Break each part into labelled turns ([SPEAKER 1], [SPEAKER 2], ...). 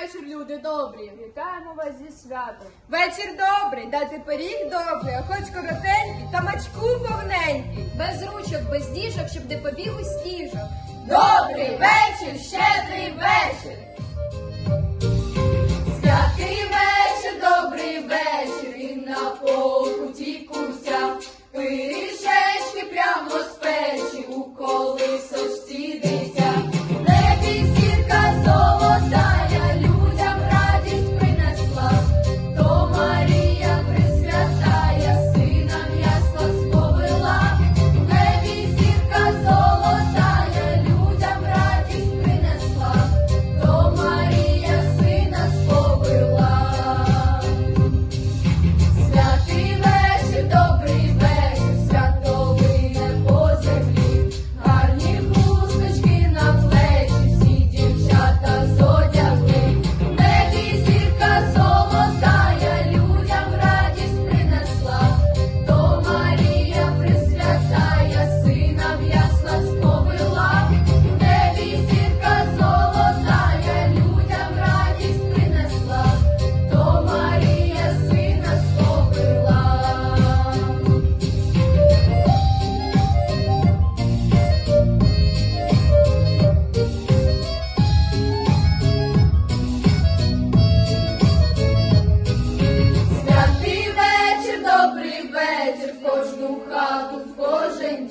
[SPEAKER 1] вечір, люди добрі.
[SPEAKER 2] Вітаємо вас зі святом.
[SPEAKER 3] Вечір добрий, дати пиріг добрий, а хоч коротенький, та мачку повненький.
[SPEAKER 2] Без ручок, без діжок, щоб не побіг у стіжок.
[SPEAKER 3] Добрий вечір!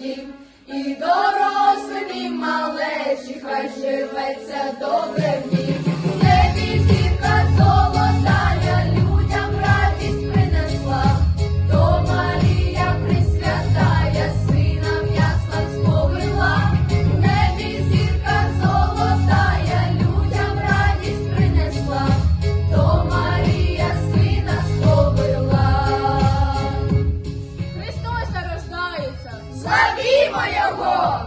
[SPEAKER 3] всім, і дорослим, і малечі, хай живеться добре. Славімо його!